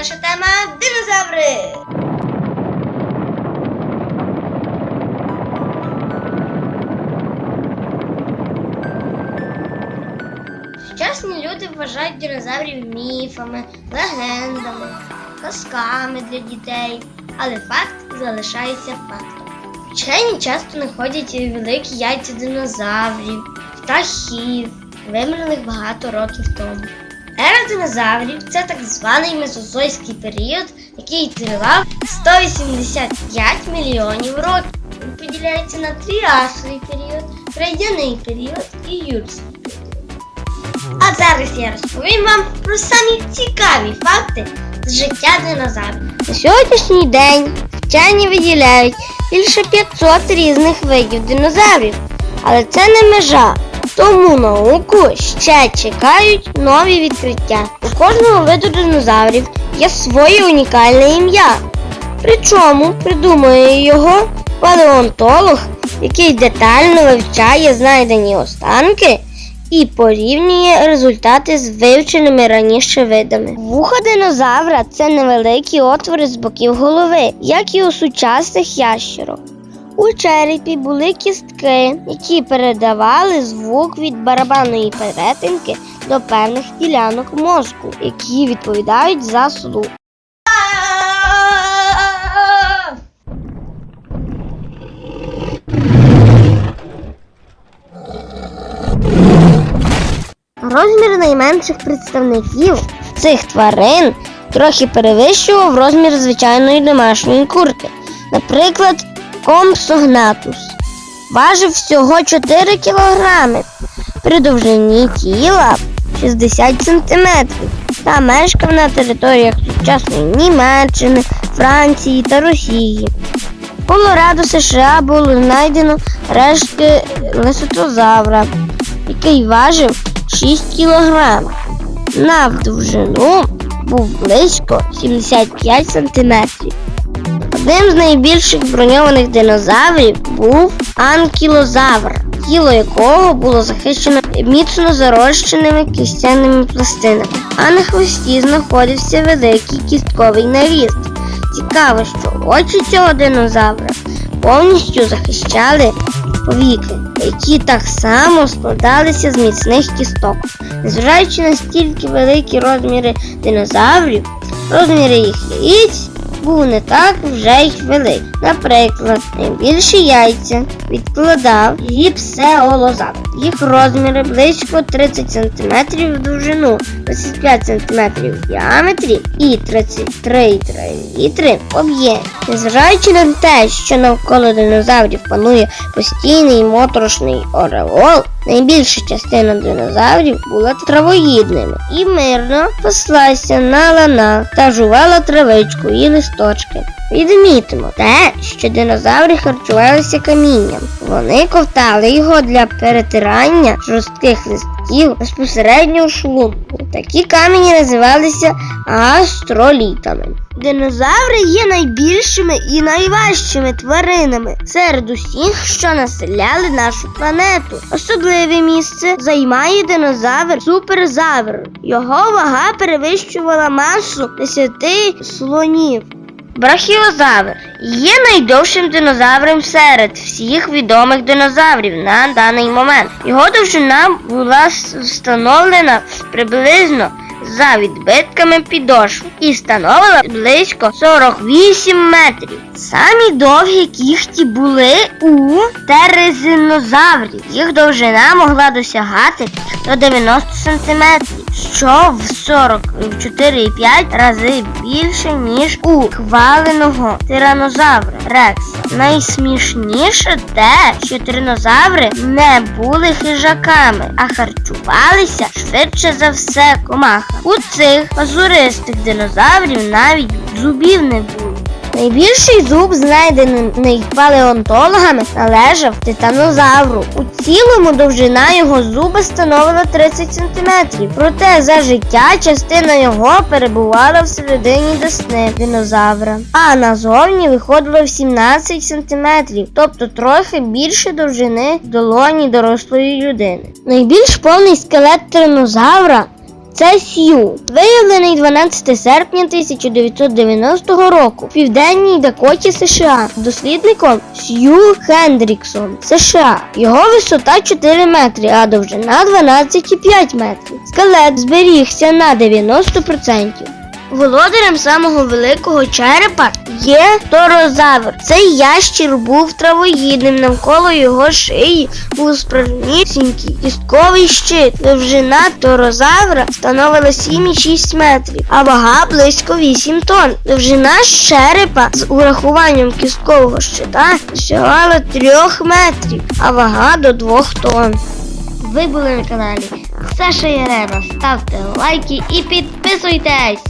наша тема динозаври. Сучасні люди вважають динозаврів міфами, легендами, казками для дітей, але факт залишається фактом. Вчені часто знаходять великі яйця динозаврів, птахів, вимерлих багато років тому. Ера динозаврів це так званий мезозойський період, який тривав 185 мільйонів років. Він поділяється на тріасовий період, крейдяний період і юрський період. А зараз я розповім вам про самі цікаві факти з життя динозаврів. На сьогоднішній день вчені виділяють більше 500 різних видів динозаврів, але це не межа. Тому науку ще чекають нові відкриття. У кожного виду динозаврів є своє унікальне ім'я. Причому придумує його палеонтолог, який детально вивчає знайдені останки і порівнює результати з вивченими раніше видами. Вуха динозавра це невеликі отвори з боків голови, як і у сучасних ящерок. У черепі були кістки, які передавали звук від барабанної перетинки до певних ділянок мозку, які відповідають за слух. Розмір найменших представників цих тварин трохи перевищував розмір звичайної домашньої курки. Наприклад, компсогнатус важив всього 4 кілограми при довжині тіла 60 сантиметрів та мешкав на територіях сучасної Німеччини, Франції та Росії. В Колорадо США було знайдено рештки лесотозавра, який важив 6 кг. На довжину був близько 75 см. Одним з найбільших броньованих динозаврів був анкілозавр, тіло якого було захищено міцно зарощеними кістяними пластинами, а на хвості знаходився великий кістковий наріст. Цікаво, що очі цього динозавра повністю захищали повіки, які так само складалися з міцних кісток. Незважаючи на стільки великі розміри динозаврів, розміри їх яєць був не так вже й великий. Наприклад, найбільші яйця відкладав гіпсеолозавр. Їх розміри близько 30 см в довжину, 25 см в діаметрі і 33,3 літри в об'ємі. Незважаючи на те, що навколо динозаврів панує постійний моторошний ореол, найбільша частина динозаврів була травоїдними і мирно паслася на ланах та жувала травичку і листочки. Відмітимо те, що динозаври харчувалися камінням. Вони ковтали його для перетирання жорстких листків безпосередньо у шлунку. Такі камені називалися гастролітами. Динозаври є найбільшими і найважчими тваринами серед усіх, що населяли нашу планету. Особливе місце займає динозавр суперзавр. Його вага перевищувала масу 10 слонів. Брахіозавр є найдовшим динозавром серед всіх відомих динозаврів на даний момент. Його довжина була встановлена приблизно за відбитками підошв і становила близько 48 метрів. Самі довгі кіхті були у терезинозаврів. Їх довжина могла досягати до 90 сантиметрів, що в 44,5 рази більше, ніж у хваленого тиранозавра Рекса. Найсмішніше те, що тиранозаври не були хижаками, а харчувалися швидше за все комахами. У цих пазуристих динозаврів навіть зубів не було. Найбільший зуб, знайдений палеонтологами, належав титанозавру. У цілому довжина його зуба становила 30 см. Проте за життя частина його перебувала всередині десни динозавра, а назовні виходила в 17 см, тобто трохи більше довжини долоні дорослої людини. Найбільш повний скелет тиранозавра Це Сью, виявлений 12 серпня 1990 року в південній Дакоті США дослідником Сью Хендріксон, США. Його висота 4 метри, а довжина 12,5 метрів. Скелет зберігся на 90%. Володарем самого великого черепа є торозавр. Цей ящір був травоїдним. Навколо його шиї був справжнісінький кістковий щит. Довжина торозавра становила 7,6 метрів, а вага близько 8 тонн. Довжина черепа з урахуванням кісткового щита сягала 3 метрів, а вага до 2 тонн. Ви були на каналі Саша Ярема. Ставте лайки і підписуйтесь!